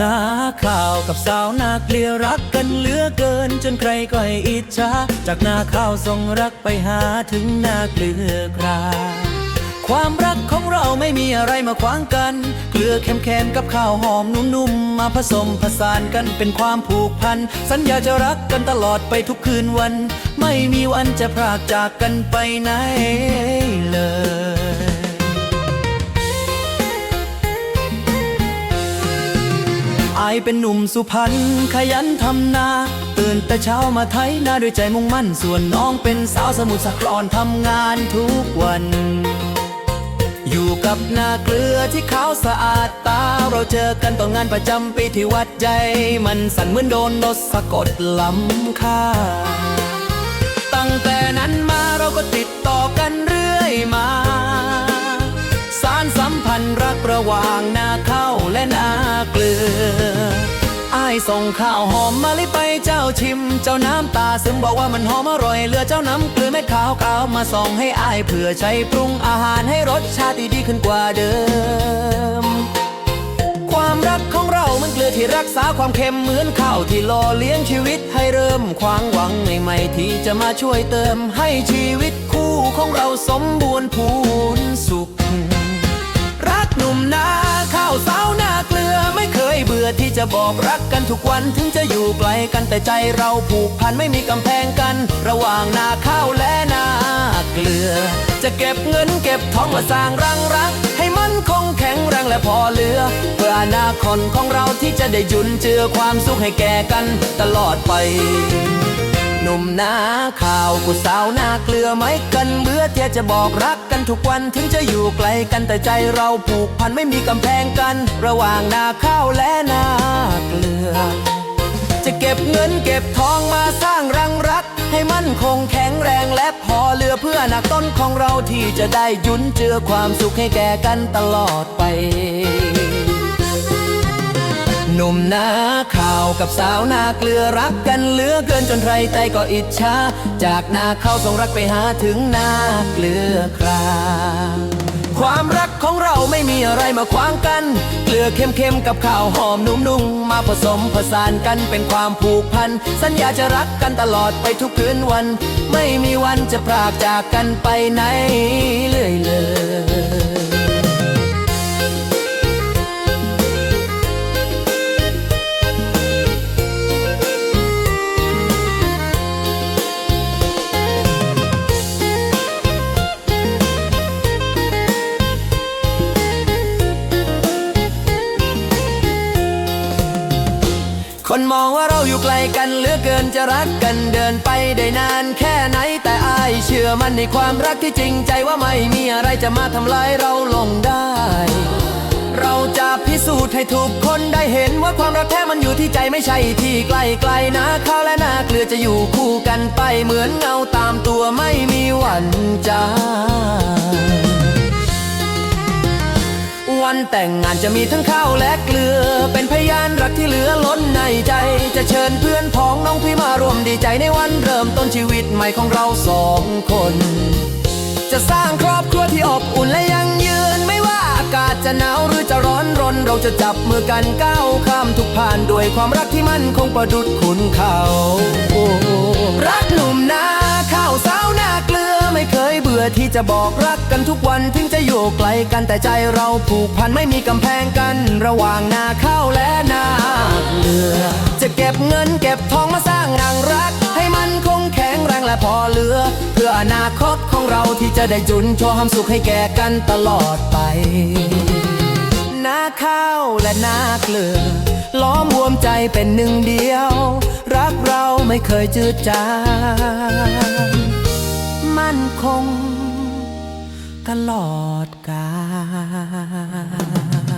นาข้าวกับสาวนาเกลียรักกันเหลือเกิน จนใครก็ให้อิจฉาจากนาข้าวส่งรักไปหาถึงนาเกลือคราความรักของเราไม่มีอะไรมาขวางกัน เกลือเค็มๆกับข้าวหอมนุ่มๆ มาผสมผสานกันเป็นความผูกพัน สัญญาจะรักกันตลอดไปทุกคืนวัน ไม่มีวันจะพรากจากกันไปไหนเลย ยเป็นหนุ่มสุพรรณขยันทำนา ตื่นแต่เช้ามาไถนาด้วยใจมุ่งมั่น ส่วนน้องเป็นสาวสมุทรสาครทำงานทุกวัน อยู่กับนาเกลือที่ขาวสะอาดตา เราเจอกันตอนงานประจำปีที่วัดใจ มันสั่นเหมือนโดนรถสะกดล้ำค่า ตั้งแต่นั้นมาเราก็ติดต่อกันเรื่อยมา สารสัมพันธ์รักประวา ส่งข้าวหอมมาลิไปเจ้าชิม เจ้าน้ำตาซึมบอกว่ามันหอมอร่อยเหลือเจ้าน้ำเกลือเม็ดขาวขาวมาส่องให้อายเผื่อใช้ปรุงอาหารให้รสชาติดีขึ้นกว่าเดิม ความรักของเรามันเกลือที่รักษาความเค็มเหมือนข้าวที่หล่อเลี้ยงชีวิตให้เริ่มความหวังใหม่ๆที่จะมาช่วยเติมให้ชีวิตคู่ของเราสมบูรณ์พูนสุข เพื่อที่จะบอกรักกันทุกวันถึงจะอยู่ไกลกันแต่ใจเราผูกพันไม่มีกำแพงกัน ระหว่างนาข้าวและนาเกลือ จะเก็บเงินเก็บทองมาสร้างรังรัก ให้มันคงแข็งแรงและพอเหลือ เพื่ออนาคตของเราที่จะได้จุนเจือความสุขให้แก่กันตลอดไป หนุ่มนาข้าวกูสาวนาเกลือไม่กันเบื่อที่จะบอกรักกันทุกวันถึงจะอยู่ไกลกันแต่ใจเราผูกพันไม่มีกำแพงกัน ระหว่างนาข้าวและนาเกลือ จะเก็บเงินเก็บทองมาสร้างรังรัก ให้มั่นคงแข็งแรงและพอเหลือเพื่อนาคตต้นของเราที่จะได้จุนเจือความสุขให้แก่กันตลอดไป หนุ่มนาข้าวกับสาวนาเกลือรักกันเหลือเกินจนใครใจก็อิจฉาจากนาข้าวส่งรักไปหาถึงนาเกลือคราความรักของเราไม่มีอะไรมาขวางกัน เกลือเค็มๆกับข้าวหอมนุ่มๆมาผสมผสานกันเป็นความผูกพัน สัญญาจะรักกันตลอดไปทุกคืนวัน ไม่มีวันจะพรากจากกันไปไหนเลยเลย คนมองว่าเราอยู่ไกลกันเหลือเกินจะรักกันเดินไปได้นานแค่ไหนแต่อายเชื่อมันในความรักที่จริงใจว่าไม่มีอะไรจะมาทำลายเราลงได้ เราจะพิสูจน์ให้ทุกคนได้เห็นว่าความรักแท้มันอยู่ที่ใจไม่ใช่ที่ไกลไกลนะข้าวและนาเกลือจะอยู่คู่กันไปเหมือนเงาตามตัวไม่มีวันจาง วันแต่งงานจะมีทั้งข้าวและเกลือ เป็นพยานรักที่เหลือล้นในใจ จะเชิญเพื่อนพ้องน้องพี่มาร่วมดีใจในวันเริ่มต้นชีวิตใหม่ของเราสองคน จะสร้างครอบครัวที่อบอุ่นและยั่งยืนไม่ว่าอากาศจะหนาวหรือจะร้อนรน เราจะจับมือกันก้าวข้ามทุกผ่านด้วยความรักที่มั่นคงประดุดขุนเขา รักหนุ่มนาข้าวสา ยเบื่อที่จะบอกรักกันทุกวันถึงจะอยู่ไกลกันแต่ใจเราผูกพันไม่มีกำแพงกัน ระหว่างนาข้าวและนาเกลือ จะเก็บเงินเก็บทองมาสร้างรังรัก ให้มันคงแข็งแรงและพอเหลือ เพื่ออนาคตของเราที่จะได้จุนโชว์ความสุขให้แก่กันตลอดไป นาข้าวและนาเกลือ ล้อมรวมใจเป็นหนึ่งเดียว รักเราไม่เคยจืดจาง มั่นคง ตลอดกาล